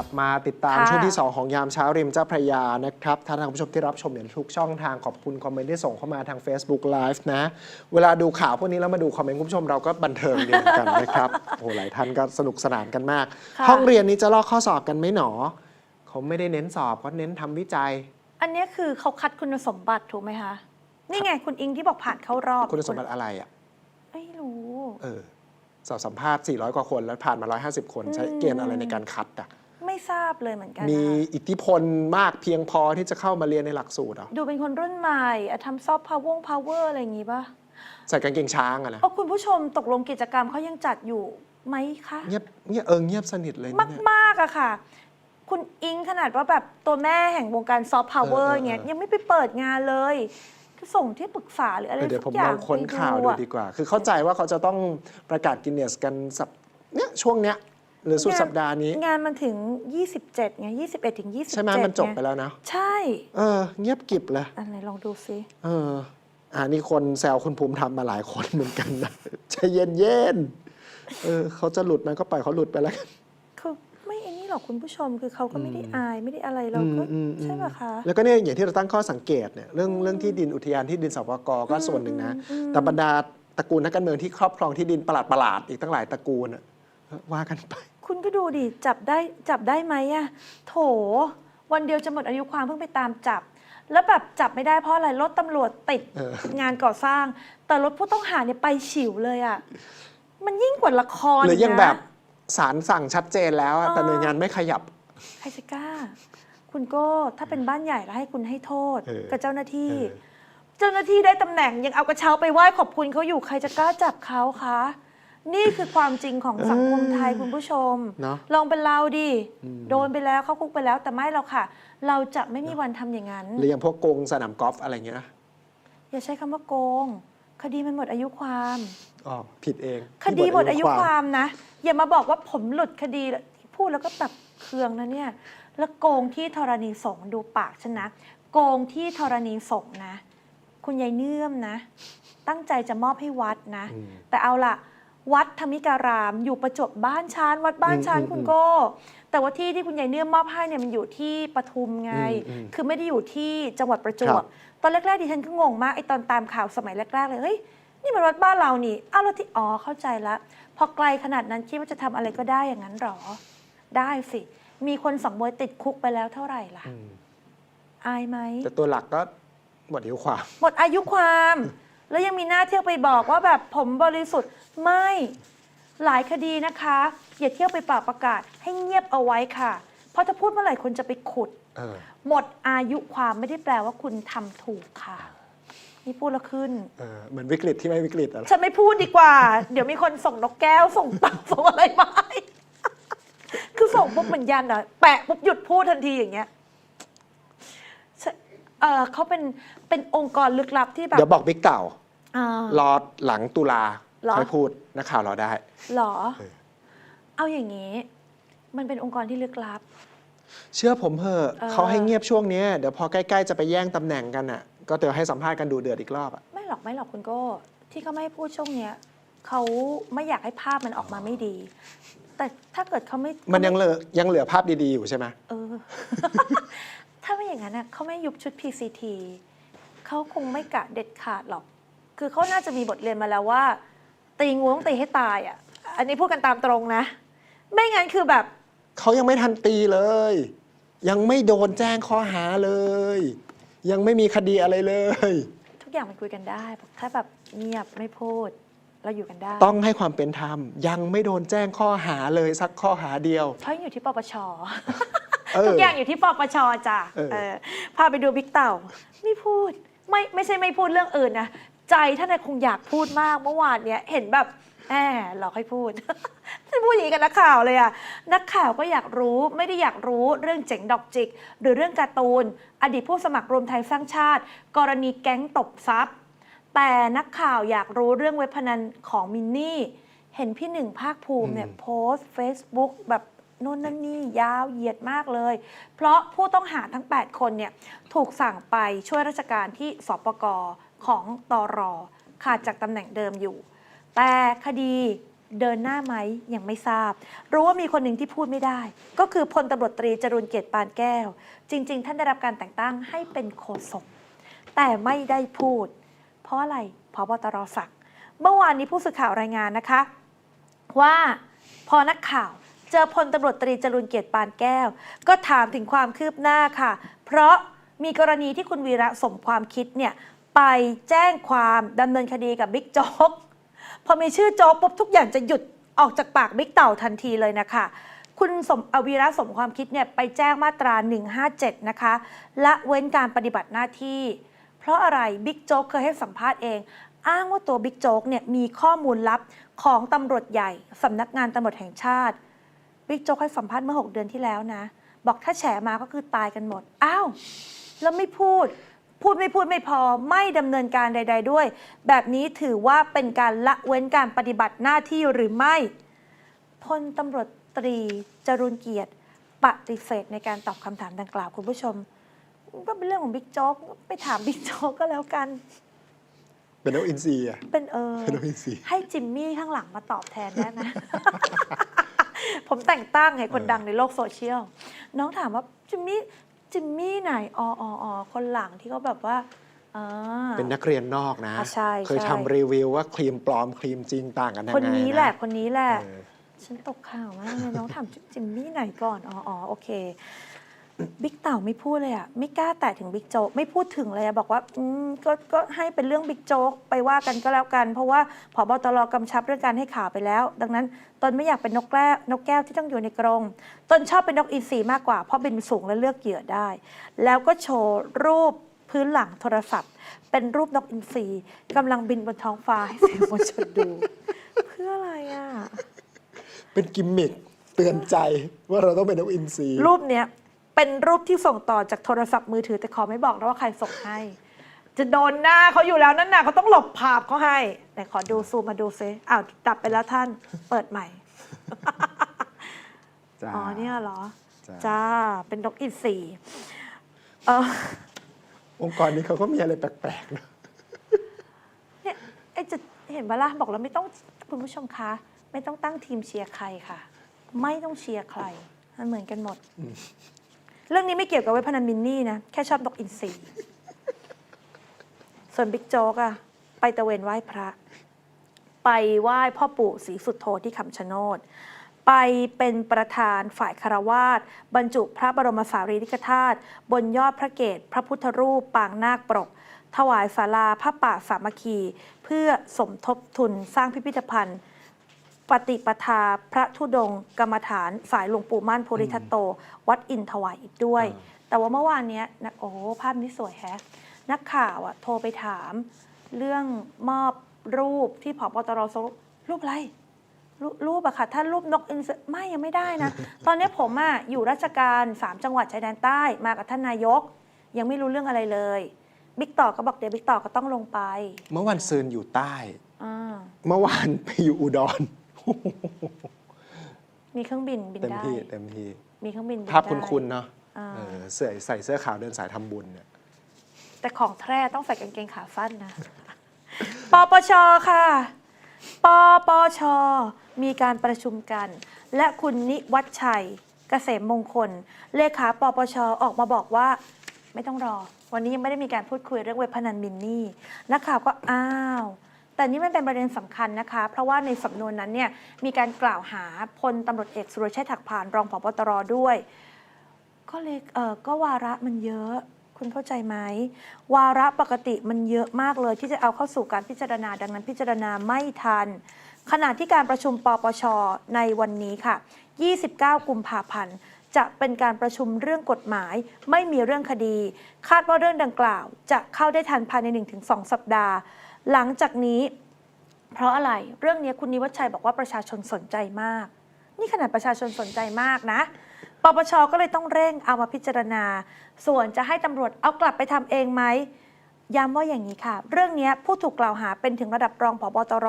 ลับมาติดตามค่ะช่วงที่ 2 ของยามเช้าริมเจ้าพระยานะครับท่านผู้ชมที่รับชมอย่างทุกช่องทางขอบคุณคอมเมนต์ที่ส่งเข้ามาทาง Facebook Live นะ เวลาดูข่าวพวกนี้แล้วมาดูคอมเมนต์คุณผู้ชมเราก็บันเทิงดีเหมือนกันนะครับโอ้โหหลายท่านก็สนุกสนานกันมากค่ะห้องเรียนนี้จะลอกข้อสอบกันไหมหนอเขาไม่ได้เน้นสอบเขาเน้นทำวิจัย อันเนี้ยคือเขาคัดคุณสมบัติถูกไหมคะนี่ไงคุณอิงที่บอกผ่านเข้ารอบคุณสมบัติอะไรอะไม่รู้ เออสอบสัมภาษณ์ 400 กว่าคน แล้วผ่านมา 150 คน ใช้เกณฑ์อะไรในการคัดอะไม่ ทราบเลยเหมือนกันมีนะคะอิทธิพลมากเพียงพอที่จะเข้ามาเรียนในหลักสูตรเหรอดูเป็นคนรุ่นใหม่อะทำซอฟต์พาวเวอร์พาวเวอร์อะไรอย่างงี้ป่ะใส่กางเกงช้างอะนะเอาคุณผู้ชมตกลงกิจกรรมเขายังจัดอยู่ไหมคะ เงียบเงียบเออเงียบสนิทเลยมากเนี่ย มากๆอะค่ะ คุณอิงขนาดว่าแบบตัวแม่แห่งวงการซอฟต์พาวเวอร์เออเออ เงี้ยเออยังไม่ไปเปิดงานเลยก็ส่งที่ปรึกษาหรืออะไรเออเดี๋ยวผสัมกอลย่าองงค้นไปข่าวดูอะดีกว่า คือเข้าใจว่าเขาจะต้องประกาศกินเนสกันสัปเนี่ยช่วงเนี้ย หรือสุดสัปดาห์นี้ งานมันถึง 27ไง21 ถึง 27ใช่ไหมมันจบไปไงแล้วนะ ใช่ เออ เงียบกริบเลยอันไหนลองดูซิเอออ่านี่คนแซวคุณภูมิธรรมมาหลายคนเหมือนกันนะใจเย็นเย็นๆเออเขาจะหลุดนะก็ปล่อยเขาหลุดไปแล้วกันคือไม่ไอ้นี่หรอกคุณผู้ชมคือเขาก็ไม่ได้อายไม่ได้อะไรเราก็อืมอืมอืมใช่ป่ะคะ แล้วก็เนี่ยอย่างที่เราตั้งข้อสังเกตเนี่ยเรื่องเรื่องที่ดินอุทยานที่ดินสปกก็ส่วนหนึ่งนะอืมแต่บรรดาตระกูลนักการเมืองที่ครอบครองที่ดินประหลาดประหลาดๆอีกตั้งหลายตระกูลอะ ว่ากันไป คุณก็ดูดิจับได้จับได้ไหมอะโถ วันเดียวจะหมดอายุความเพิ่งไปตามจับ แล้วแบบจับไม่ได้เพราะอะไรรถตำรวจติดเออ งานก่อสร้าง แต่รถผู้ต้องหาเนี่ยไปฉิวเลยอะมันยิ่งกว่าละครหรือยังนะ แบบศาลสั่งชัดเจนแล้วอะแต่เออหน่วยงานไม่ขยับ ใครจะกล้า คุณก็ถ้าเป็นบ้านใหญ่แล้วให้คุณให้โทษ เออกับเจ้าหน้าที่ เออ เจ้าหน้าที่ได้ตำแหน่งยังเอากระเช้าไปไหว้ขอบคุณเขาอยู่ใครจะกล้าจับเขาคะ นี่คือความจริงของสังคมไทยคุณผู้ชม เนาะลองเป็นเราดิ อืม โดนไปแล้วเข้าคุกไปแล้วแต่ไม่เราค่ะ เราจะไม่มีวันทำอย่างนั้น หรืออย่างพวกโกงสนามกอล์ฟอะไรเงี้ยนะอย่าใช้คำว่าโกง คดีมันหมดอายุความ อ๋อผิดเองคดีหมดอายุความนะ อย่ามาบอกว่าผมหลุดคดีพูดแล้วก็แบบเคืองนะเนี่ย แล้วโกงที่ธรณีสงฆ์ดูปากฉันนะ โกงที่ธรณีสงฆ์นะ คุณยายเนื่อมนะ ตั้งใจจะมอบให้วัดนะ อืมแต่เอาล่ะ วัดธรรมิการาม อยู่ประจวบบ้านชานวัดบ้านชานอืมคุณอืมโก้ แต่ว่าที่ที่คุณยายเนื่อมมอบให้เนี่ยมันอยู่ที่ปทุมไงอืมอืมคือไม่ได้อยู่ที่จังหวัดประจวครับบตอนแรกๆดิฉันก็งงมากไอ้ตอนตามข่าวสมัยแรก ๆ เลยเฮ้ยนี่มันวัดบ้านเรานี่อ้าวแล้วที่อ๋อเข้าใจละพอไกลขนาดนั้นคิดว่าจะทำอะไรก็ได้อย่างนั้นหรอ ได้สิ มีคนสังเวยติดคุกไปแล้วเท่าไหร่ล่ะอืมอายไหมแต่ตัวหลักก็หมดอายุความ หมดอายุความ แล้วยังมีหน้าเที่ยวไปบอกว่าแบบผมบริสุทธิ์ไม่หลายคดีนะคะ อย่าเที่ยวไปเป่าประกาศให้เงียบเอาไว้ค่ะ เพราะถ้าพูดเมื่อไหร่คนจะไปขุด เออ หมดอายุความไม่ได้แปลว่าคุณทำถูกค่ะ นี่พูดแล้วขึ้น เออเหมือนวิกฤตที่ไม่วิกฤตอะไร ฉันไม่พูดดีกว่า เดี๋ยวมีคนส่งนกแก้วส่งเต่าส่งอะไรมาให้คือส่งปุ๊บเหมือนยันอะแปะปุ๊บหยุดพูดทันทีอย่างเงี้ยใช่เออเขาเป็นเป็นองค์กรลึกลับที่แบบ เดี๋ยวบอกบิ๊กเต่า อ่า รอหลังตุลาเหรอ ค่อยพูดนักข่าวรอได้ หรอ เออ เอาอย่างนี้ มันเป็นองค์กรที่ลึกลับ เชื่อผมเถอะเออ เขาให้เงียบช่วงเนี้ยเดี๋ยวพอใกล้ๆจะไปแย่งตำแหน่งกันอะ ก็เดี๋ยวให้สัมภาษณ์กันดูเดือดอีกรอบอะไม่หรอกไม่หรอกคุณโก้ ที่เขาไม่ให้พูดช่วงเนี้ยเขาไม่อยากให้ภาพมันออกมาไม่ดี แต่ถ้าเกิดเขาไม่มันยังเหลือยังเหลือภาพดีๆอยู่ใช่ไหมเออ ถ้าไม่อย่างนั้นน่ะเขาไม่ยุบชุด PCT เขาคงไม่กะเด็ดขาดหรอก คือเขาน่าจะมีบทเรียนมาแล้วว่า ตีงูต้องตีให้ตายอะ อันนี้พูดกันตามตรงนะ ไม่งั้นคือแบบ เขายังไม่ทันตีเลย ยังไม่โดนแจ้งข้อหาเลย ยังไม่มีคดีอะไรเลย ทุกอย่างมันคุยกันได้ถ้าแบบเงียบไม่พูดเราอยู่กันได้ต้องให้ความเป็นธรรม ยังไม่โดนแจ้งข้อหาเลยสักข้อหาเดียว เพราะอยู่ที่ปปชเออทุกอย่างอยู่ที่ปปชจ้ะเออเออพาไปดูบิ๊กเต่า ไม่พูด ไม่ไม่ใช่ไม่พูดเรื่องอื่นนะ ใจท่านน่ะคงอยากพูดมากเมื่อวานเนี้ยเห็นแบบแหมหลอกให้พูด ท่านพูดอย่างนี้กับนักข่าวเลยอะนักข่าวก็อยากรู้ไม่ได้อยากรู้เรื่องเจ๋งดอกจิก หรือเรื่องการ์ตูน อดีตผู้สมัครรวมไทยสร้างชาติ กรณีแก๊งตบทรัพย์ แต่นักข่าวอยากรู้เรื่องเว็บพนันของมินนี่ เห็นพี่หนึ่งภาคภูมิเนี่ยอืมโพสต์ Facebook แบบโน่นนั่นนี่ยาวเหยียดมากเลย เพราะผู้ต้องหาทั้ง 8 คนเนี่ยถูกสั่งไปช่วยราชการที่สปก ของตอรอขาดจากตำแหน่งเดิมอยู่ แต่คดีเดินหน้าไหมยังไม่ทราบ รู้ว่ามีคนหนึ่งที่พูดไม่ได้ ก็คือพลตำรวจตรีจรุนเกียรติปานแก้ว จริง ๆ ท่านได้รับการแต่งตั้งให้เป็นโฆษกแต่ไม่ได้พูด เพราะอะไรพบตรสั่งเมื่อวานนี้ผู้สื่อข่าวรายงานนะคะ ว่าพอนักข่าวเจอพลตำรวจตรีจรุนเกียรติปานแก้ว ก็ถามถึงความคืบหน้าค่ะ เพราะมีกรณีที่คุณวีระสมความคิดเนี่ย ไปแจ้งความดำเนินคดีกับบิ๊กโจ๊กพอมีชื่อโจ๊กปุ๊บทุกอย่างจะหยุดออกจากปากบิ๊กเต่าทันทีเลยนะคะ คุณสมอวีระสมความคิดเนี่ยไปแจ้งมาตรา 157 นะคะละเว้นการปฏิบัติหน้าที่ เพราะอะไรบิ๊กโจ๊กเคยให้สัมภาษณ์เอง อ้างว่าตัวบิ๊กโจ๊กเนี่ยมีข้อมูลลับของตำรวจใหญ่สำนักงานตำรวจแห่งชาติบิ๊กโจ๊กให้สัมภาษณ์เมื่อ 6 เดือนที่แล้วนะ บอกถ้าแฉมาก็คือตายกันหมด อ้าว แล้วไม่พูด พูดไม่พูดไม่พอไม่ดำเนินการใด ๆ ด้วย แบบนี้ถือว่าเป็นการละเว้นการปฏิบัติหน้าที่หรือไม่พลตำรวจตรีจรุนเกียรติปฏิเสธในการตอบคำถามดังกล่าวคุณผู้ชม ก็เป็นเรื่องของบิ๊กโจ๊กไปถามบิ๊กโจ๊กก็แล้วกัน เป็นนกอินทรีอะ เป็นเออเป็นนกอินทรีให้จิมมี่ข้างหลังมาตอบแทนได้ไหมผมแต่งตั้งให้คนเออดังในโลกโซเชียล น้องถามว่าจิมมี่ จิมมี่ไหนอ๋ออ๋ออ๋อคนหลังที่เขาแบบว่าอ่า เป็นนักเรียนนอกนะ อะใช่เคยใช่ ทำรีวิวว่าครีมปลอมครีมจริงต่างกันยังไงคนนี้แหละคนนี้แหละ เออ ฉันตกข่าวมากเลยน้องถามจิมมี่ไหนก่อน อ๋ออ๋อโอเค บิ๊กเต่าไม่พูดเลยอะไม่กล้าแตะถึงบิ๊กโจ๊กไม่พูดถึงเลยอะบอกว่าอืมก็ก็ให้เป็นเรื่องบิ๊กโจ๊กไปว่ากันก็แล้วกัน เพราะว่าผบตรกำชับเรื่องการให้ข่าวไปแล้ว ดังนั้นตนไม่อยากเป็นนกแก้วนกแก้วที่ต้องอยู่ในกรงตนชอบเป็นนกอินทรีมากกว่าเพราะบินสูงและเลือกเหยื่อได้ แล้วก็โชว์รูปพื้นหลังโทรศัพท์ เป็นรูปนกอินทรีกำลังบินบนท้องฟ้าให้สื่อมวลชนดู เพื่ออะไรอะ เป็นกิมมิคเตือนใจว่าเราต้องเป็นนกอินทรีรูปเนี้ย เป็นรูปที่ส่งต่อจากโทรศัพท์มือถือแต่ขอไม่บอกนะว่าใครส่งให้ จะโดนหน้าเขาอยู่แล้วนั่นน่ะเขาต้องหลบภาพเขาให้ไหนขอดูซูมมาดูซิอ้าวดับไปแล้วท่าน เปิดใหม่ จ้า อ๋อเนี่ยเหรอ จ้า จ้า เป็นนกอินทรีเออองค์กรนี้เขาก็มีอะไรแปลกๆนะเนี่ยไอ้จะเห็นปะล่ะบอกแล้วไม่ต้องคุณผู้ชมคะ ไม่ต้องตั้งทีมเชียร์ใครค่ะ ไม่ต้องเชียร์ใคร มันเหมือนกันหมด เรื่องนี้ไม่เกี่ยวกับเว็บพนันมินนี่นะ แค่ชอบนกอินทรีส่วนบิ๊กโจ๊กอะไปตะเวนไหว้พระ ไปไหว้พ่อปู่ศรีสุดโธที่คำชะโนด ไปเป็นประธานฝ่ายคารวาสบรรจุพระบรมสารีริกธาตุบนยอดพระเกศพระพุทธรูปปางนาคปรก ถวายศาลาพระป่าสามัคคี เพื่อสมทบทุนสร้างพิพิธภัณฑ์ ปฏิปทาพระธุดงค์กรรมฐานสายหลวงปู่มั่นโพธิทัตโต วัดอินทวายอีกด้วยอ่าแต่ว่าเมื่อวานเนี้ยนะโอ้โหภาพนี้สวยแฮะ นักข่าวอะโทรไปถาม เรื่องมอบรูปที่ผบตรส่งรูปอะไรรูรูปอะค่ะ ถ้ารูปนกอินทรีไม่ยังไม่ได้นะ ตอนนี้ผมอะอยู่ราชการ3จังหวัดชายแดนใต้มากับท่านนายก ยังไม่รู้เรื่องอะไรเลยบิ๊กต่อก็บอกเดี๋ยวบิ๊กต่อก็ต้องลงไป เมื่อวันซืนอยู่ใต้ อ่า เมื่อวานไปอยู่อุดร มีเครื่องบินบินเต็มได้ ที่เต็มที่มีเครื่องบินบินภาพได้ คุณๆเนาะอ่า เออเสื้อใส่เสื้อขาวเดินสายทำบุญเนี่ย แต่ของแท้ต้องใส่กางเกงขาสั้นนะ ปปช ค่ะ ปปช มีการประชุมกัน และคุณนิวัฒชัย เกษมมงคล เลขาปปช ออกมาบอกว่า ไม่ต้องรอ วันนี้ยังไม่ได้มีการพูดคุยเรื่องเว็บพนันมินนี่ นักข่าวก็อ้าว แต่นี่มันเป็นประเด็นสำคัญนะคะ เพราะว่าในสำนวนนั้นเนี่ยมีการกล่าวหาพลตำรวจเอกสุรเชษฐ์ถักพานรองผบตรด้วย ก็เลยเออก็วาระมันเยอะคุณเข้าใจไหมวาระปกติมันเยอะมากเลย ที่จะเอาเข้าสู่การพิจารณา ดังนั้นพิจารณาไม่ทัน ขณะที่การประชุมปปช ในวันนี้ค่ะ 29 กุมภาพันธ์ จะเป็นการประชุมเรื่องกฎหมาย ไม่มีเรื่องคดี คาดว่าเรื่องดังกล่าว จะเข้าได้ทันภายใน 1-2 สัปดาห์ หลังจากนี้ เพราะอะไรเรื่องนี้คุณนิวัชชัยบอกว่าประชาชนสนใจมาก นี่ขนาดประชาชนสนใจมากนะปปชก็เลยต้องเร่งเอามาพิจารณา ส่วนจะให้ตำรวจเอากลับไปทำเองไหมย้ำว่าอย่างนี้ค่ะ เรื่องนี้ผู้ถูกกล่าวหาเป็นถึงระดับรองผบตร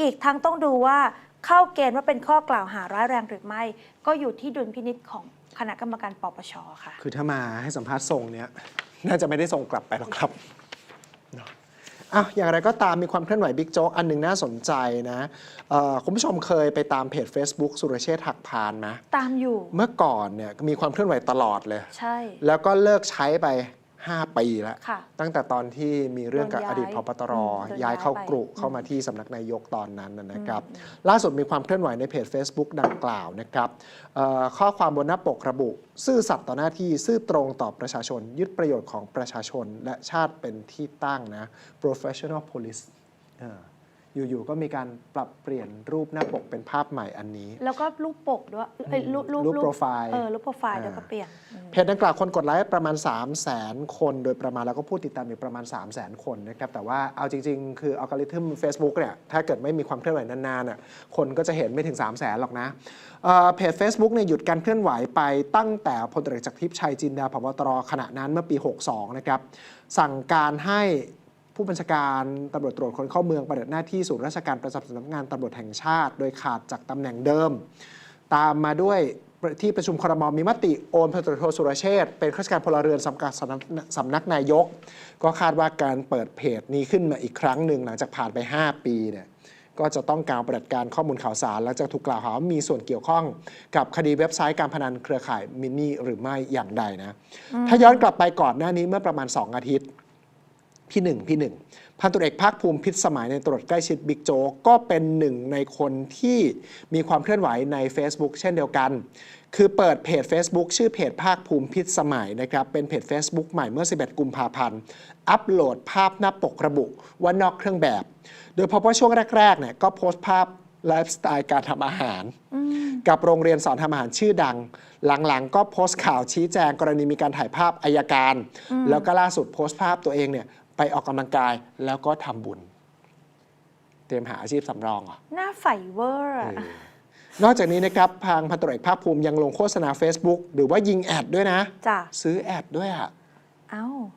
อีกทั้งต้องดูว่าเข้าเกณฑ์ว่าเป็นข้อกล่าวหาร้ายแรงหรือไม่ ก็อยู่ที่ดุลพินิษของคณะกรรมการปปชค่ะ คือถ้ามาให้สัมภาษณ์ทรงเนี้ยน่าจะไม่ได้ส่งกลับไปหรอกครับเนอะ อะอย่างไรก็ตามมีความเคลื่อนไหวบิ๊กโจ๊กอันหนึ่งน่าสนใจนะเอ่อคุณผู้ชมเคยไปตามเพจ Facebook สุรเชษฐ์หักพานไหมตามอยู่ เมื่อก่อนเนี่ยมีความเคลื่อนไหวตลอดเลย ใช่ แล้วก็เลิกใช้ไป 5 ปีแล้ว ค่ะ ตั้งแต่ตอนที่มีเรื่องกับโดนอย้ายดีตพปตรอืมโดนย้ายเข้าย้ายไปกรุเข้ามาที่สำนักนายกตอนนั้นนะนะครับ ล่าสุดมีความเคลื่อนไหวในเพจ Facebook ดังกล่าวนะครับเอ่อข้อความบนหน้าปกระบุ ซื่อสัตย์ต่อหน้าที่ซื่อตรงต่อประชาชน ยึดประโยชน์ของประชาชน และชาติเป็นที่ตั้งนะ professional police เออ อยู่ๆก็มีการปรับเปลี่ยนรูปหน้าปกเป็นภาพใหม่อันนี้แล้วก็รูปปกด้วยเอ้ยรูปรูปรูปโปรไฟล์ เออรูปโปรไฟล์อ่าเดี๋ยวก็เปลี่ยนอืมเพจดังกล่าวคนกดไลค์ประมาณ 3 0 0 0 0 0 คน โดยประมาณแล้วก็ผู้ติดตามอยู่ประมาณ 3 0 0 0 0 0 คนนะครับ แต่ว่าเอาจริง ๆ คืออัลกอริทึม Facebook เนี่ยถ้าเกิดไม่มีความเคลื่อนไหวนานๆน่ะคนก็จะเห็นไม่ถึง 3 0 0 0 0 0 หรอกนะเอ่อเพจ Facebook เนี่ยหยุดการเคลื่อนไหวไปตั้งแต่พลตรีจากรทิพย์ชัยจินดาพบตรขณะนั้นเมื่อปี 62 นะครับสั่งการให้ ผู้บัญชาการตำรวจตรวจคนเข้าเมืองปฏิบัติหน้าที่ศูนย์ราชการประจำสำนักงานตำรวจแห่งชาติ โดยขาดจากตำแหน่งเดิม ตามมาด้วยที่ประชุมครมมีมติโอนพลตรโทสุรเชษเป็นข้าราชการพลเรือนสำกัดสำนักสำนักนายก ก็คาดว่าการเปิดเพจนี้ขึ้นมาอีกครั้งหนึ่งหลังจากผ่านไป 5 ปีเนี่ยก็จะต้องการปฏิบัติการข้อมูลข่าวสารและจะถูกกล่าวหาว่ามีส่วนเกี่ยวข้องกับคดีเว็บไซต์การพนันเครือข่ายมินนี่หรือไม่อย่างใดนะ ถ้าย้อนกลับไปก่อนหน้านี้เมื่อประมาณ 2 อาทิตย์ พี่หนึ่งพี่หนึ่งพันตุเอกภาคภูมิพิษสมัยในตรวจใกล้ชิดบิ๊กโจ๊กก็เป็นหนึ่งในคนที่มีความเคลื่อนไหวใน Facebook เช่นเดียวกัน คือเปิดเพจ Facebook ชื่อเพจภาคภูมิพิษสมัยนะครับ เป็นเพจ Facebook ใหม่เมื่อ 11 กุมภาพันธ์ อัปโหลดภาพหน้าปกระบุว่านอกเครื่องแบบ โดยพบว่าช่วงแรกๆเนี่ยก็โพสต์ภาพไลฟ์สไตล์การทำอาหาร กับโรงเรียนสอนทำอาหารชื่อดัง หลังๆ ก็โพสต์ข่าวชี้แจงกรณีมีการถ่ายภาพอายการ แล้วก็ล่าสุดโพสต์ภาพตัวเองเนี่ย ไปออกกำลังกายแล้วก็ทำบุญ เตรียมหาอาชีพสำรองเหรอหน้าใสเวอร์อะนอกจากนี้นะครับ ทางพันตรวจเอกภาคภูมิยังลงโฆษณา Facebook หรือว่ายิงแอดด้วยนะ จ้ะ ซื้อแอดด้วยอะ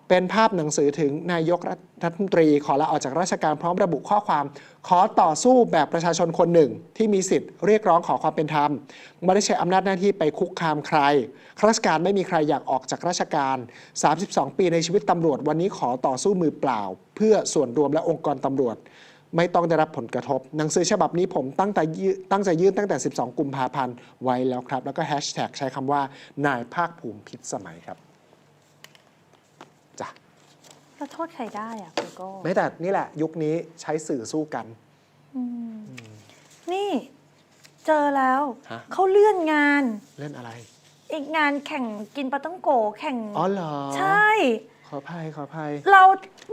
เป็นภาพหนังสือถึงนายกรัฐมนตรี ขอลาออกจากราชการพร้อมระบุข้อความ ขอต่อสู้แบบประชาชนคนหนึ่ง ที่มีสิทธิ์เรียกร้องขอความเป็นธรรมไม่ได้ใช้อำนาจหน้าที่ไปคุกคามใครข้าราชการไม่มีใครอยากออกจากราชการ 32 ปีในชีวิตตำรวจ วันนี้ขอต่อสู้มือเปล่า เพื่อส่วนรวมและองค์กรตำรวจ ไม่ต้องได้รับผลกระทบ หนังสือฉบับนี้ผมตั้งแต่ยื่นตั้งใจยื่นตั้งแต่ 12 กุมภาพันธ์ไว้แล้วครับ แล้วก็แฮชแท็กใช้คำว่านายภาคภูมิพิษสมัยครับ เราโทษใครได้อะคุณโก้ไม่แต่นี่แหละ ยุคนี้ใช้สื่อสู้กันนี่เจอแล้วฮะ เขาเลื่อนงาน เล่นอะไร อีกงานแข่งกินปลาต้องโกแข่งอ๋อเหรอ ใช่ ขออภัยขออภัย เรา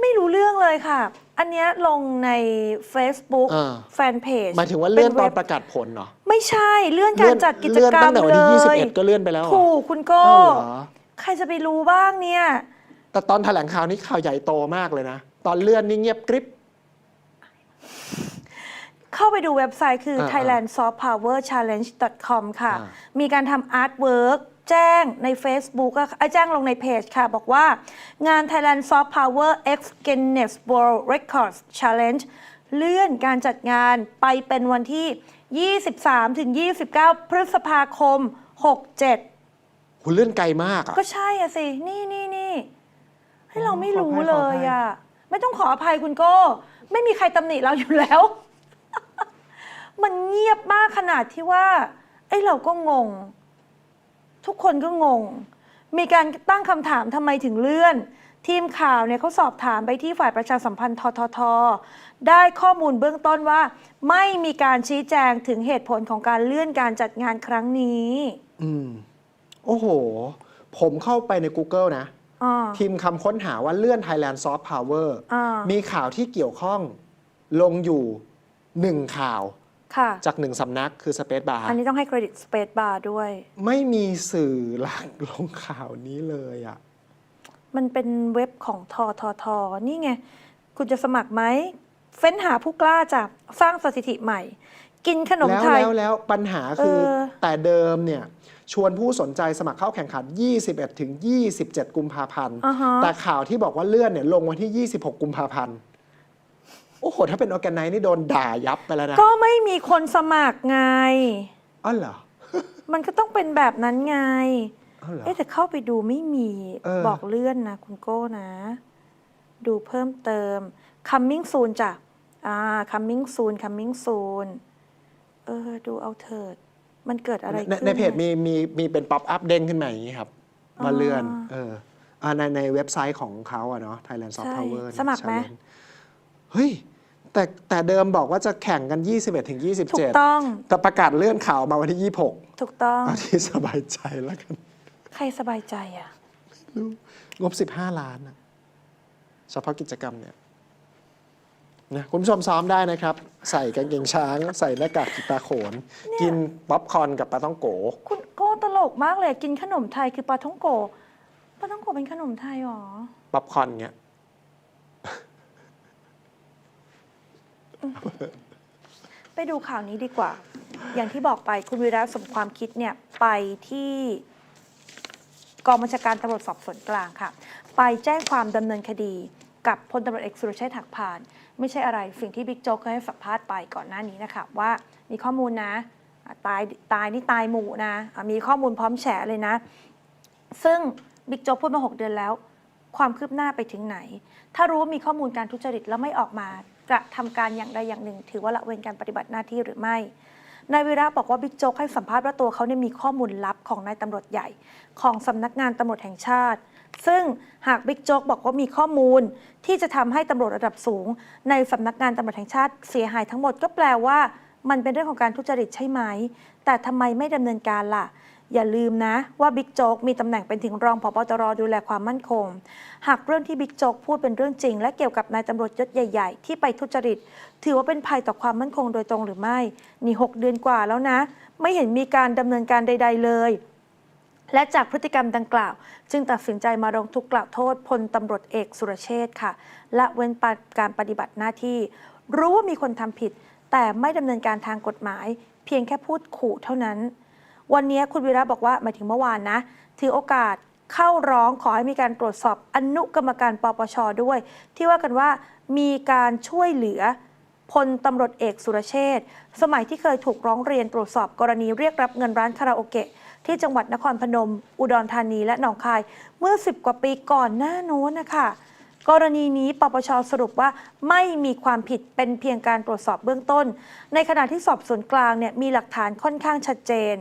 ไม่รู้เรื่องเลยค่ะ อันเนี้ยลงใน Facebook อ่า แฟนเพจหมายถึงว่าเลื่อนตอนว็บประกาศผลเหรอไม่ใช่เลื่อนการจัดกิจเลื่อนกรรตั้มงแต่วันเลที่ ย21 ก็เลื่อนไปแล้วเหรอถูกคุณโก้ อ้าวเหรอ ใครจะไปรู้บ้างเนี่ย แต่ตอนแถลงข่าวนี้ข่าวใหญ่โตมากเลยนะ ตอนเลื่อนนี่เงียบกริบ เข้าไปดูเว็บไซต์คืออ่า thailandsoftpowerchallenge.com ค่ะอ่ามีการทำอาร์ตเวิร์กแจ้งใน Facebook อะเอ้ยแจ้งลงในเพจค่ะ บอกว่างาน Thailand Soft Power X Guinness World Records Challenge เลื่อนการจัดงานไปเป็นวันที่ 23ถึง29 พฤษภาคม 67คุณเลื่อนไกลมากอะก็ใช่อะสิ นี่นี่นี่ ให้เราไม่รู้ขออภัยเลขออยภัยอะไม่ต้องขออภัยคุณโก้ ไม่มีใครตำหนิเราอยู่แล้ว มันเงียบมากขนาดที่ว่าไอ้ยเราก็งง ทุกคนก็งง มีการตั้งคำถามทำไมถึงเลื่อน ทีมข่าวเนี่ยเขาสอบถามไปที่ฝ่ายประชาสัมพันธ์ททท ได้ข้อมูลเบื้องต้นว่า ไม่มีการชี้แจงถึงเหตุผลของการเลื่อนการจัดงานครั้งนี้ อืม โอ้โห ผมเข้าไปใน Google นะอ่า พิมพ์คำค้นหาว่าเลื่อน Thailand Soft Power อ่ามีข่าวที่เกี่ยวข้องลงอยู่หนึ่งข่าวค่ะจากหนึ่งสำนักคือ Space Bar อันนี้ต้องให้เครดิต Space Bar ด้วย ไม่มีสื่อหลักลงข่าวนี้เลยอะ มันเป็นเว็บของทอทอทอนี่ไง คุณจะสมัครไหม เฟ้นหาผู้กล้าจากสร้างสถิติใหม่ กินขนมแล้วไทย แล้วแล้วปัญหาคือเออแต่เดิมเนี่ย ชวนผู้สนใจสมัครเข้าแข่งขัน 21 ถึง 27 กุมภาพันธ์ อ่าฮะ แต่ข่าวที่บอกว่าเลื่อนเนี่ยลงวันที่ 26 กุมภาพันธ์ โอ้โห ถ้าเป็นออแกไนนี่โดนด่ายับไปแล้วนะ ก็ไม่มีคนสมัครไงอ๋อเหรอ มันก็ต้องเป็นแบบนั้นไงอ๋อเหรอ เอ๊ะแต่เข้าไปดูไม่มีเออ บอกเลื่อนนะคุณโก้นะ ดูเพิ่มเติม coming soon จ้ะ อ่า coming soon coming soon เออ ดูเอาเถิด มันเกิดอะไรในขึ้นในเพจนี่ยมีมีมีเป็นป๊อปอัพเด้งขึ้นมาอย่างนี้ครับว่าเลื่อนอ๋อเอออ่าในในเว็บไซต์ของเขาอะเนาะ Thailand Soft ใช่ Power สมัครไหม Challenge เฮ้ย แต่แต่เดิมบอกว่าจะแข่งกัน 21ถึงถูก27ต้อง แต่ประกาศเลื่อนข่าวมาวันที่ 26 ถูกต้อง เอาที่สบายใจแล้วกัน ใครสบายใจอะ งบ 15 ล้านอะเฉพาะกิจกรรมเนี่ย นะคุณผู้ชมซ้อมได้นะครับ ใส่กางเกงช้าง ใส่หน้ากากกีตาโขน กินป๊อปคอร์นกับปลาต้องโก คุณโก้ตลกมากเลยกินขนมไทยคือปลาท่องโกปลาท่องโกเป็นขนมไทยหรอป๊อปคอร์นเงี้ยไปดูข่าวนี้ดีกว่า อย่างที่บอกไปคุณวีระสมความคิดเนี่ยไปที่กองบัญชาการตำรวจสอบสวนกลางค่ะ ไปแจ้งความดำเนินคดีกับพลตำรวจเอกสุรเชษฐ์หักพาน ไม่ใช่อะไรสิ่งที่บิ๊กโจ๊กเคยให้สัมภาษณ์ไปก่อนหน้านี้นะคะว่ามีข้อมูลนะ ตายตายนี่ตายหมู่นะะมีข้อมูลพร้อมแฉเลยนะ ซึ่งบิ๊กโจ๊กพูดมา 6 เดือนแล้ว ความคืบหน้าไปถึงไหน ถ้ารู้ว่ามีข้อมูลการทุจริตแล้วไม่ออกมากระทำการอย่างใดอย่างหนึ่ง ถือว่าละเว้นการปฏิบัติหน้าที่หรือไม่นายวีระบอกว่าบิ๊กโจ๊กให้สัมภาษณ์ว่าตัวเขาเนี่ยมีข้อมูลลับของนายตำรวจใหญ่ ของสำนักงานตำรวจแห่งชาติ ซึ่งหากบิ๊กโจ๊กบอกว่ามีข้อมูล ที่จะทำให้ตำรวจระดับสูง ในสำนักงานตำรวจแห่งชาติเสียหายทั้งหมดก็แปลว่า มันเป็นเรื่องของการทุจริตใช่ไหม แต่ทำไมไม่ดำเนินการล่ะ อย่าลืมนะว่าบิ๊กโจ๊กมีตำแหน่งเป็นถึงรองผบตรดูแลความมั่นคง หากเรื่องที่บิ๊กโจ๊กพูดเป็นเรื่องจริง และเกี่ยวกับนายตำรวจยศใหญ่ ๆ ที่ไปทุจริต ถือว่าเป็นภัยต่อความมั่นคงโดยตรงหรือไม่ นี่ 6 เดือนกว่าแล้วนะ ไม่เห็นมีการดำเนินการใด ๆ เลย และจากพฤติกรรมดังกล่าว จึงตัดสินใจมาร้องทุกข์กล่าวโทษพลตำรวจเอกสุรเชษค่ะและเว้นการปฏิบัติหน้าที่ รู้ว่ามีคนทำผิด แต่ไม่ดำเนินการทางกฎหมาย เพียงแค่พูดขู่เท่านั้น วันนี้คุณวีระบอกว่าหมายถึงเมื่อวานนะถือโอกาสเข้าร้องขอให้มีการตรวจสอบอนุกรรมการปปชด้วย ที่ว่ากันว่ามีการช่วยเหลือพลตำรวจเอกสุรเชษสมัยที่เคยถูกร้องเรียนตรวจสอบกรณีเรียกรับเงินร้านคาราโอเกะ ที่จังหวัดนครพนม อุดรธานีและหนองคาย เมื่อ 10 กว่าปีก่อนหน้าโน้นนะคะกรณีนี้ปปชสรุปว่าไม่มีความผิดเป็นเพียงการตรวจสอบเบื้องต้น ในขณะที่สอบสวนกลางเนี่ยมีหลักฐานค่อนข้างชัดเจน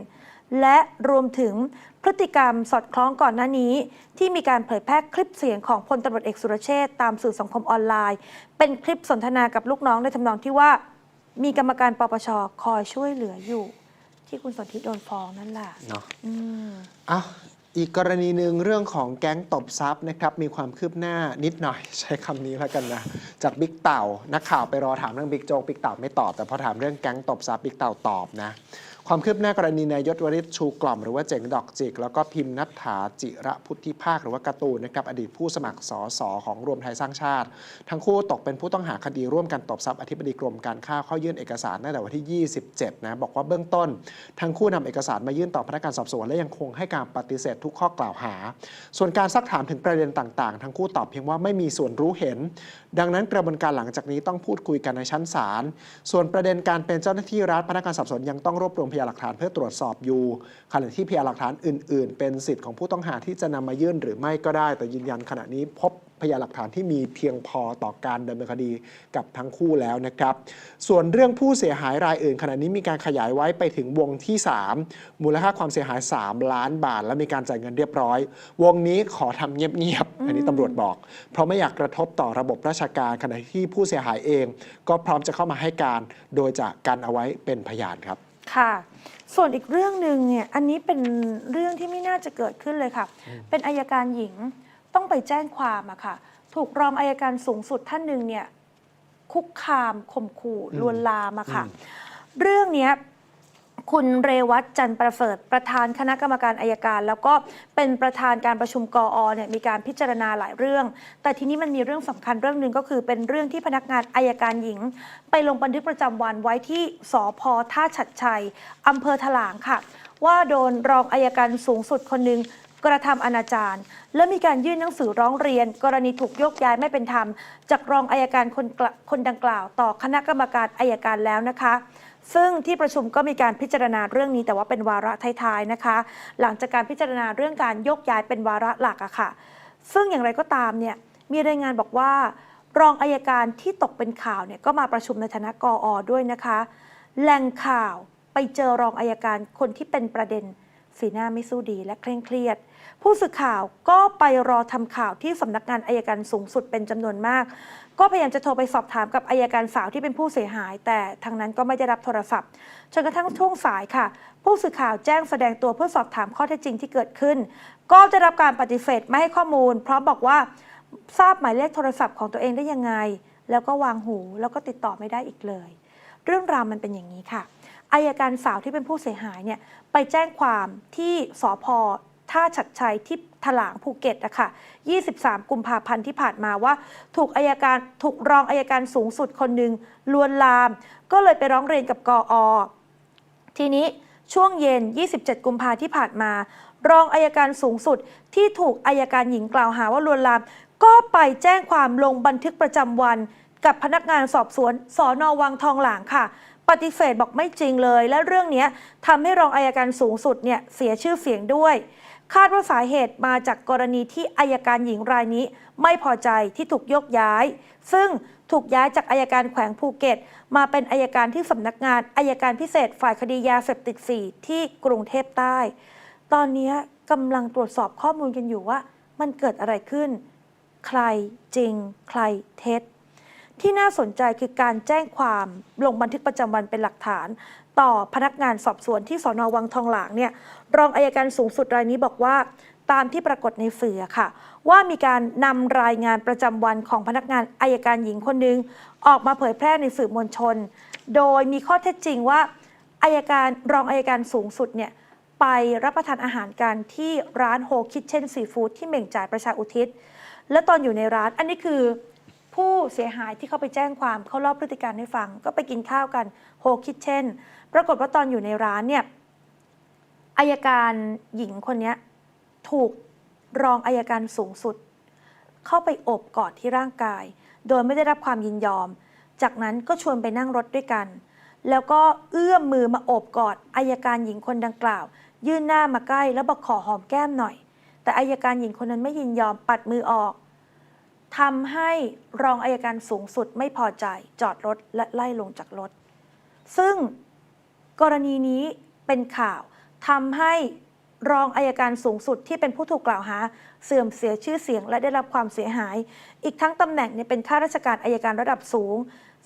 และรวมถึงพฤติกรรมสอดคล้องก่อนหน้านี้ ที่มีการเผยแพร่คลิปเสียงของพลตำรวจเอกสุรเชษฐ์ตามสื่อสังคมออนไลน์ เป็นคลิปสนทนากับลูกน้องในทำนองที่ว่า มีกรรมการปปชคอยช่วยเหลืออยู่ ที่คุณสนธิโดนฟ้องนั่นแหละเนาะอืมอะอีกกรณีหนึ่งเรื่องของแก๊งตบทรัพย์นะครับมีความคืบหน้านิดหน่อย ใช้คำนี้แล้วกันนะ จากบิ๊กเต่านักข่าวไปรอถามเรื่องบิ๊กโจ๊กบิ๊กเต่าไม่ตอบ แต่พอถามเรื่องแก๊งตบทรัพย์บิ๊กเต่าตอบนะ ความคืบหน้ากรณีนายยศวริศชูกล่อมหรือว่าเจ๋งดอกจิก แล้วก็พิมพ์นัทธาจิระพุทธิภาคหรือว่ากร์ตูนนะครับอดีตผู้สมัครสสของรวมไทยสร้างชาติ ทั้งคู่ตกเป็นผู้ต้องหาคดีร่วมกันตบทรัพย์อธิบดีกรมการข้าวเข้ายื่นเอกสารตั้งแต่วันที่ 27 นะบอกว่าเบื้องต้น ทั้งคู่นำเอกสารมายื่นต่อพนักงานสอบสวนและยังคงให้การปฏิเสธทุกข้อกล่าวหา ส่วนการซักถามถึงประเด็นต่าง ๆ ทั้งคู่ตอบเพียงว่าไม่มีส่วนรู้เห็น ดังนั้นกระบวนการหลังจากนี้ต้องพูดคุยกันในชั้นศาลส่วนประเด็นการเป็นเจ้าหน้าที่รัฐพนักงานสอบสวนยังต้องรวบรวมพยยานหลักฐานเพื่อตรวจสอบอยู่ ขณะที่พยานหลักฐานอื่น ๆ เป็นสิทธิ์ของผู้ต้องหาที่จะนำมายื่นหรือไม่ก็ได้ แต่ยืนยันขณะนี้พบพยานหลักฐานที่มีเพียงพอต่อการดำเนินคดีกับทั้งคู่แล้วนะครับ ส่วนเรื่องผู้เสียหายรายอื่น ขณะนี้มีการขยายไว้ไปถึงวงที่ 3 มูลค่าความเสียหาย 3 ล้านบาท และมีการจ่ายเงินเรียบร้อย วงนี้ขอทำเงียบๆ อันนี้ตำรวจบอก เพราะไม่อยากกระทบต่อระบบราชการขณะที่ผู้เสียหายเอง ก็พร้อมจะเข้ามาให้การ โดยจะกันเอาไว้เป็นพยานครับ ค่ะ ส่วนอีกเรื่องหนึ่งเนี่ยอันนี้เป็นเรื่องที่ไม่น่าจะเกิดขึ้นเลยค่ะ เป็นอายการหญิงต้องไปแจ้งความอะค่ะ ถูกรองอายการสูงสุดท่านหนึ่งเนี่ยคุกคามข่มขู่ลวนลามอะค่ะ เรื่องเนี้ย คุณเรวัตจันประเสริฐประธานคณะกรรมการอายการ แล้วก็เป็นประธานการประชุมกออเนี่ยมีการพิจารณาหลายเรื่อง แต่ทีนี้มันมีเรื่องสำคัญเรื่องหนึ่งก็คือเป็นเรื่องที่พนักงานอายการหญิง ไปลงบันทึกประจำวันไว้ที่สพท่าฉัดชัยอำเภอถลางค่ะ ว่าโดนรองอายการสูงสุดคนหนึ่งกระทำอนาจารและมีการยื่นหนังสือร้องเรียน กรณีถูกโยกย้ายไม่เป็นธรรม จากรองอายการคนคนดังกล่าว ต่อคณะกรรมการอายการแล้วนะคะ ซึ่งที่ประชุมก็มีการพิจารณาเรื่องนี้ แต่ว่าเป็นวาระท้ายๆนะคะ หลังจากการพิจารณาเรื่องการยกย้ายเป็นวาระหลักอะค่ะ ซึ่งอย่างไรก็ตามเนี่ยมีรายงานบอกว่ารองอายการที่ตกเป็นข่าวเนี่ยก็มาประชุมในฐานะกออด้วยนะคะ แหล่งข่าวไปเจอรองอายการคนที่เป็นประเด็น สีหน้าไม่สู้ดีและเคร่งเครียด ผู้สื่อข่าวก็ไปรอทำข่าวที่สำนักงานอายการสูงสุดเป็นจำนวนมาก ก็พยายามจะโทรไปสอบถามกับอายการสาวที่เป็นผู้เสียหาย แต่ทางนั้นก็ไม่ได้รับโทรศัพท์จนกระทั่งช่วงสายค่ะ ผู้สื่อข่าวแจ้งแสดงตัวเพื่อสอบถามข้อเท็จจริงที่เกิดขึ้น ก็ได้รับการปฏิเสธไม่ให้ข้อมูล เพราะบอกว่าทราบหมายเลขโทรศัพท์ของตัวเองได้ยังไง แล้วก็วางหูแล้วก็ติดต่อไม่ได้อีกเลย เรื่องราวมันเป็นอย่างนี้ค่ะ อายการสาวที่เป็นผู้เสียหายเนี่ยไปแจ้งความที่สพท่าฉัดชัยที่ถลางภูเก็ตอะค่ะ23 กุมภาพันธ์ที่ผ่านมาว่า ถูกอายการถูกรองอายการสูงสุดคนหนึ่งลวนลาม ก็เลยไปร้องเรียนกับกออทีนี้ช่วงเย็น 27 กุมภาที่ผ่านมา รองอายการสูงสุดที่ถูกอายการหญิงกล่าวหาว่าลวนลาม ก็ไปแจ้งความลงบันทึกประจำวัน กับพนักงานสอบสวนสอนอวังทองหลางค่ะ ปฏิเสธบอกไม่จริงเลย และเรื่องนี้ทำให้รองอายการสูงสุดเนี่ยเสียชื่อเสียงด้วย คาดว่าสาเหตุมาจากกรณีที่อายการหญิงรายนี้ ไม่พอใจที่ถูกยกย้าย ซึ่งถูกย้ายจากอายการแขวงภูเก็ต มาเป็นอายการที่สำนักงานอายการพิเศษฝ่ายคดียาเสพติด 4 ที่กรุงเทพใต้ ตอนนี้กำลังตรวจสอบข้อมูลกันอยู่ว่า มันเกิดอะไรขึ้น ใครจริง ใครเท็จ ที่น่าสนใจคือการแจ้งความลงบันทึกประจำวันเป็นหลักฐาน ต่อพนักงานสอบสวนที่สอนอวังทองหลางเนี่ยรองอายการสูงสุดรายนี้บอกว่าตามที่ปรากฏในสื่อค่ะ ว่ามีการนำรายงานประจำวันของพนักงานอายการหญิงคนหนึ่งออกมาเผยแพร่ในสื่อมวลชน โดยมีข้อเท็จจริงว่าอายการรองอายการสูงสุดเนี่ยไปรับประทานอาหารกันที่ร้านโฮคิทเช่นซีฟู้ดที่เหม่งจ่ายประชาอุทิศ และตอนอยู่ในร้านอันนี้คือ ผู้เสียหายที่เขาไปแจ้งความเขาเล่าพฤติการให้ฟัง ก็ไปกินข้าวกันโฮคิทเช่น ปรากฏว่าตอนอยู่ในร้านเนี่ยอายการหญิงคนนี้ถูกรองอายการสูงสุด เข้าไปโอบกอดที่ร่างกาย โดยไม่ได้รับความยินยอม จากนั้นก็ชวนไปนั่งรถด้วยกัน แล้วก็เอื้อมมือมาโอบกอดอายการหญิงคนดังกล่าว ยื่นหน้ามาใกล้แล้วบอกขอหอมแก้มหน่อย แต่อายการหญิงคนนั้นไม่ยินยอมปัดมือออก ทำให้รองอายการสูงสุดไม่พอใจจอดรถและไล่ลงจากรถ ซึ่งกรณีนี้เป็นข่าวทำให้รองอายการสูงสุดที่เป็นผู้ถูกกล่าวหา เสื่อมเสียชื่อเสียงและได้รับความเสียหาย อีกทั้งตำแหน่งเนี่ยเป็นข้าราชการอายการระดับสูง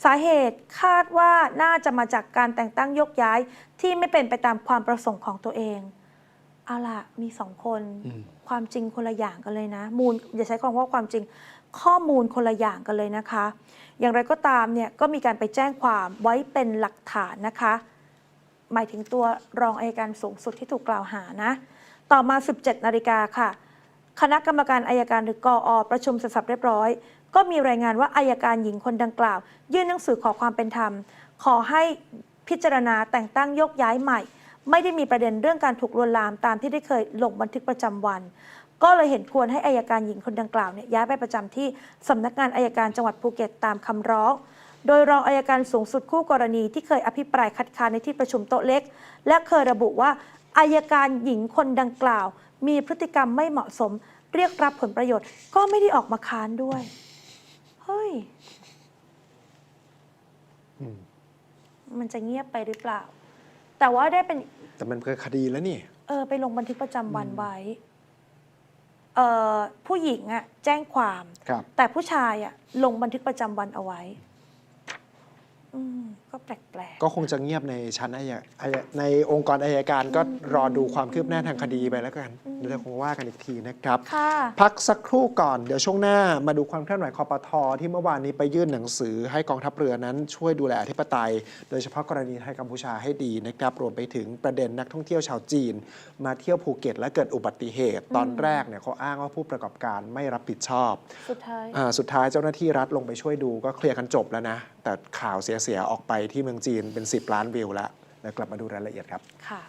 สาเหตุคาดว่าน่าจะมาจากการแต่งตั้งยกย้ายที่ไม่เป็นไปตามความประสงค์ของตัวเองเอาล่ะมีสองคนอืมความจริงคนละอย่างกันเลยนะ มูลอย่าใช้คำว่าความจริง ข้อมูลคนละอย่างกันเลยนะคะ อย่างไรก็ตามเนี่ยก็มีการไปแจ้งความไว้เป็นหลักฐานนะคะ หมายถึงตัวรองอายการสูงสุดที่ถูกกล่าวหานะ ต่อมา 17 นาฬิกาค่ะ คณะกรรมการอายการหรือกออประชุมเสร็จสับเรียบร้อย ก็มีรายงานว่าอายการหญิงคนดังกล่าว ยื่นหนังสือขอความเป็นธรรม ขอให้พิจารณาแต่งตั้งยกย้ายใหม่ ไม่ได้มีประเด็นเรื่องการถูกลวนลามตามที่ได้เคยลงบันทึกประจำวัน ก็เลยเห็นควรให้อายการหญิงคนดังกล่าวเนี่ยย้ายไปประจำที่สำนักงานอายการจังหวัดภูเก็ตตามคำร้อง โดยรองอายการสูงสุดคู่กรณีที่เคยอภิปรายคัดค้านในที่ประชุมโต๊ะเล็ก และเคยระบุว่าอายการหญิงคนดังกล่าว มีพฤติกรรมไม่เหมาะสม เรียกรับผลประโยชน์ ก็ไม่ได้ออกมาค้านด้วย เฮ้ยอืมมันจะเงียบไปหรือเปล่า แต่ว่าได้เป็น แต่มันคือคดีแล้วนี่ เออ ไปลงบันทึกประจำวันไว้เอ่อ ผู้หญิงอะแจ้งความครับแต่ผู้ชายอะลงบันทึกประจำวันเอาไว้อืม ก็แปลกก็คงจะเงียบในชั้นอายอายในองค์กรอายการก็รอดูความคืบหน้าทางคดีไปแล้วกันเดี๋ยวคงว่ากันอีกทีนะครับๆค่ะพักสักครู่ก่อนเดี๋ยวช่วงหน้ามาดูความเคลื่อนไหวคอปทที่เมื่อวานนี้ไปยื่นหนังสือให้กองทัพเรือนั้นช่วยดูแลอธิปไตย โดยเฉพาะกรณีไทยกัมพูชาให้ดีนะครับรวมไปถึงประเด็นนักท่องเที่ยวชาวจีน มาเที่ยวภูเก็ตและเกิดอุบัติเหตุ ตอนแรกเนี่ยเขาอ้างว่าผู้ประกอบการไม่รับผิดชอบ สุดท้ายอ่าสุดท้ายเจ้าหน้าที่รัฐลงไปช่วยดูก็เคลียร์กันจบแล้วนะแต่ข่าวเสียเสียออกไปที่เมืองจีนเป็น 10 ล้านวิวแล้วเดี๋ยวกลับมาดูรายละเอียดครับ ค่ะ